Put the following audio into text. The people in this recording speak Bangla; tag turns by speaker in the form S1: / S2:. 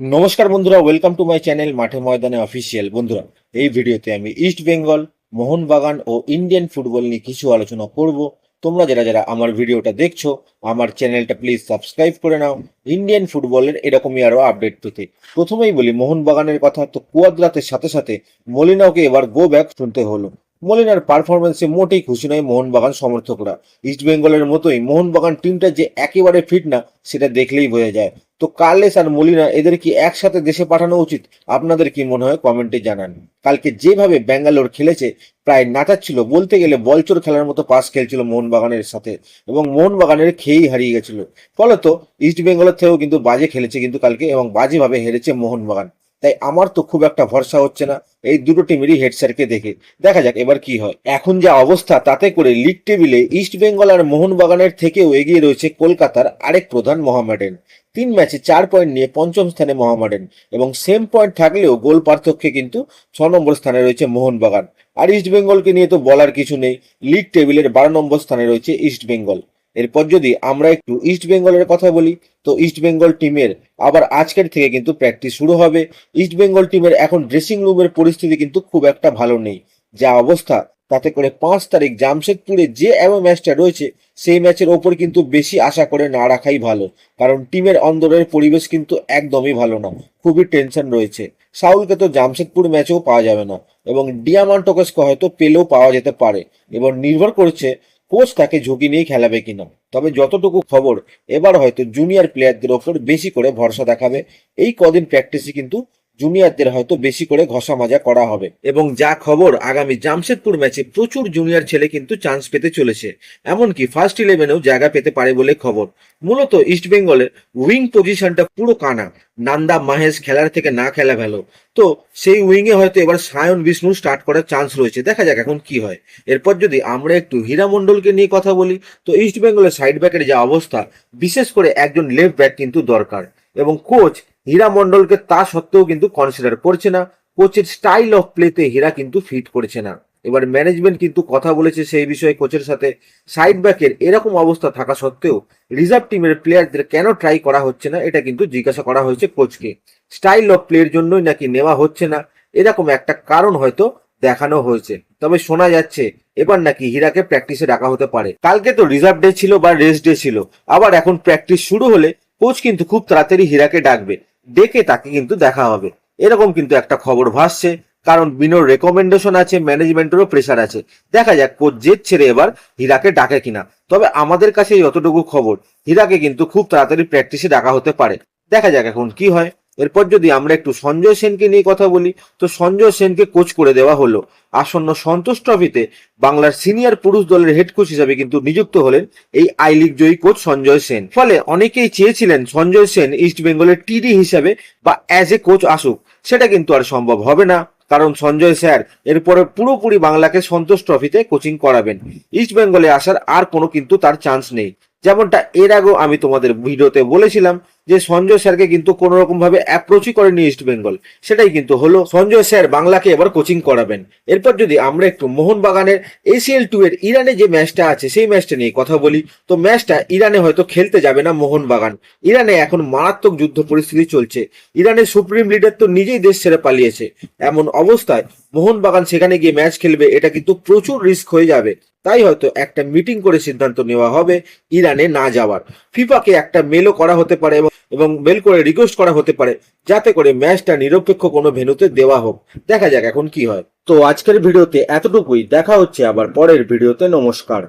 S1: নমস্কার বন্ধুরা ওয়েলকাম টু মাই চ্যানেল মাঠে ময়দানে অফিসিয়াল বন্ধুরা, এই ভিডিওতে আমি ইস্ট বেঙ্গল মোহনবাগান ও ইন্ডিয়ান ফুটবল নিয়ে কিছু আলোচনা করব। তোমরা যারা যারা আমার ভিডিওটা দেখছ, আমার চ্যানেলটা প্লিজ সাবস্ক্রাইব করে নাও। ইন্ডিয়ান ফুটবলের এরকমই আরও আপডেট পেতে। প্রথমেই বলি, মোহনবাগানের কথা, তো কুয়াদ্রাতের সাথে সাথে মলিনাওকে এবার গো ব্যাক শুনতে হলো। মলিনার পারফরমেন্সে মোটেই খুশি নয় মোহনবাগান সমর্থকরা। ইস্ট বেঙ্গলের মতোই মোহনবাগান টিমটা যে একেবারে ফিট না, সেটা দেখলেই বোঝা যায়। তো কার্লেস আর মলিনা, এদের কি একসাথে দেশে পাঠানো উচিত? আপনাদের কি মনে হয়? কমেন্টে জানান। কালকে যেভাবে ব্যাঙ্গালোর খেলেছে, প্রায় নাচাচ্ছিল বলতে গেলে বলচর খেলার মতো পাস খেলছিল মোহনবাগানের সাথে এবং মোহনবাগানের খেয়েই হারিয়ে গেছিল। ফলত ইস্ট বেঙ্গলের থেকেও কিন্তু বাজে খেলেছে কিন্তু কালকে এবং বাজেভাবে হেরেছে মোহনবাগান। তাই আমার তো খুব একটা ভরসা হচ্ছে না। এই দুটো টিমেরই হেড স্যারকে দেখে। দেখা যাক এবার কি হয়। এখন যা অবস্থা, তাতে করে লিগ টেবিলে ইস্ট বেঙ্গল আর মোহনবাগানের থেকেও এগিয়ে রয়েছে কলকাতার আরেক প্রধান মোহামেডান। তিন ম্যাচে চার পয়েন্ট নিয়ে পঞ্চম স্থানে মোহামেডান এবং সেম পয়েন্ট থাকলেও গোল পার্থক্যে কিন্তু ছ নম্বর স্থানে রয়েছে মোহনবাগান। আর ইস্ট বেঙ্গলকে নিয়ে তো বলার কিছু নেই। লিগ টেবিলের বারো নম্বর স্থানে রয়েছে ইস্ট বেঙ্গল এরপর যদি আমরা একটু ইস্ট বেঙ্গলের কথা বলি, তো ইস্ট বেঙ্গল টিমের আবার আজকের থেকে কিন্তু প্র্যাকটিস শুরু হবে। ইস্ট বেঙ্গল টিমের এখন ড্রেসিং রুমের পরিস্থিতি কিন্তু খুব একটা ভালো নেই। যা অবস্থা, তাতে করে পাঁচ তারিখ জামশেদপুরে যে এমন ম্যাচটা রয়েছে, সেই ম্যাচের ওপর কিন্তু বেশি আশা করে না রাখাই ভালো। কারণ টিমের অন্দরের পরিবেশ কিন্তু একদমই ভালো না, খুবই টেনশন রয়েছে। সাউলকে তো জামশেদপুর ম্যাচেও পাওয়া যাবে না, এবং ডিয়ামান্টোকেসকে হয়তো পেলেও পাওয়া যেতে পারে। এবং নির্ভর করছে কোচ তাকে ঝুঁকি নিয়ে খেলাবে কিনা? তবে যতটুকু খবর, এবার হয়তো জুনিয়র প্লেয়ারদের ওপর বেশি করে ভরসা দেখাবে। এই কদিন প্র্যাকটিসই কিন্তু জুনিয়রদের হয়তো বেশি করে ঘষা মাজা করা হবে। এবং যা খবর আগামী জামশেদপুর ম্যাচে প্রচুর জুনিয়র ছেলে কিন্তু চান্স পেতে চলেছে। এমনকি ফার্স্ট ইলেভেনেও জায়গা পেতে পারে বলে খবর। মূলত ইস্ট বেঙ্গলের উইং পজিশনটা পুরো কানা। নান্দা মাহেশ খেলার থেকে না খেলা ভালো তো সেই উইংয়ে হয়তো এবার সায়ন বিষ্ণু স্টার্ট করার চান্স রয়েছে। দেখা যাক এখন কি হয়। এরপর যদি আমরা একটু হীরা মণ্ডলকে নিয়ে কথা বলি, তো ইস্ট বেঙ্গলের সাইড ব্যাকের যা অবস্থা, বিশেষ করে একজন লেফট ব্যাক কিন্তু দরকার। এবং কোচ হীরা মণ্ডলকে তা সত্ত্বেও কিন্তু কনসিডার করছে না। কোচের স্টাইল অফ প্লেতে হীরা কিন্তু ফিট করছে না। এবার ম্যানেজমেন্ট কিন্তু কথা বলেছে সেই বিষয়ে কোচের সাথে। সাইড ব্যাকের এরকম অবস্থা থাকা সত্ত্বেও রিজার্ভ টিমের প্লেয়ারদের কেন ট্রাই করা হচ্ছে না, এটা কিন্তু জিজ্ঞাসা করা হয়েছে কোচকে। স্টাইল অফ প্লের জন্যই নাকি নেওয়া হচ্ছে না, এরকম একটা কারণ হয়তো দেখানো হয়েছে। তবে শোনা যাচ্ছে, এবার নাকি হীরাকে প্র্যাকটিসে ডাকা হতে পারে। কালকে তো রিজার্ভ ডে ছিল বা রেস্ট ডে ছিল, আবার এখন প্র্যাকটিস শুরু হলে কোচ কিন্তু খুব তাড়াতাড়ি হীরাকে ডাকবে। ডেকে তাকে কিন্তু দেখা হবে। এরকম কিন্তু একটা খবর ভাসছে, কারণ বিনোর রেকমেন্ডেশন আছে ম্যানেজমেন্টেরও প্রেশার আছে। দেখা যাক কোচ জেদ ছেড়ে এবার হীরাকে ডাকে কিনা। তবে আমাদের কাছে যতটুকু খবর। হীরাকে কিন্তু খুব তাড়াতাড়ি প্র্যাকটিসে ডাকা হতে পারে। দেখা যাক এখন কি হয়। এরপর যদি আমরা একটু সঞ্জয় সেনকে নিয়ে কথা বলি, তো সঞ্জয় সেনকে কোচ করে দেওয়া হলো। আসন্ন সন্তোষ ট্রফিতে বাংলার সিনিয়র পুরুষ দলের হেড কোচ হিসাবে কিন্তু নিযুক্ত হলেন এই আই লিগ জয়ী কোচ সঞ্জয় সেন। ফলে অনেকেই চেয়েছিলেন সঞ্জয় সেন ইস্ট বেঙ্গলের টিডি হিসাবে বা অ্যাজ এ কোচ আসুক। সেটা কিন্তু আর সম্ভব হবে না, কারণ সঞ্জয় স্যার এরপরে পুরোপুরি বাংলাকে সন্তোষ ট্রফিতে কোচিং করাবেন। ইস্ট বেঙ্গলে আসার আর কোনো কিন্তু তার চান্স নেই। যেমনটা এর আগেও আমি তোমাদের ভিডিওতে বলেছিলাম যে সঞ্জয় স্যারকে কিন্তু কোনো রকম ভাবে অ্যাপ্রোচই করেনি ইস্ট বেঙ্গল সেটাই কিন্তু হলো সঞ্জয় স্যার বাংলাকে এবার কোচিং করাবেন। এরপর যদি আমরা একটু মোহনবাগানের এসিএল টু এর ইরানে যে ম্যাচটা আছে, সেই ম্যাচটা নিয়ে কথা বলি। তো ম্যাচটা ইরানে হয়তো খেলতে যাবে না মোহনবাগান। ইরানে এখন মারাত্মক যুদ্ধ পরিস্থিতি চলছে। ইরানের সুপ্রিম লিডার তো নিজেই দেশ ছেড়ে পালিয়েছে। এমন অবস্থায় মোহনবাগান সেখানে গিয়ে ম্যাচ খেলবে, এটা কিন্তু প্রচুর রিস্ক হয়ে যাবে। তাই হয়তো একটা মিটিং করে সিদ্ধান্ত নেওয়া হবে ইরানে না যাওয়ার। ফিফাকে একটা মেলও করা হতে পারে এবং এবং মেল করে রিকোয়েস্ট করা হতে পারে, যাতে করে ম্যাচটা নিরপেক্ষ কোনো ভেনুতে দেওয়া হোক। দেখা যাক এখন কি হয়। তো আজকের ভিডিওতে এতটুকুই। দেখা হচ্ছে আবার পরের ভিডিওতে। নমস্কার।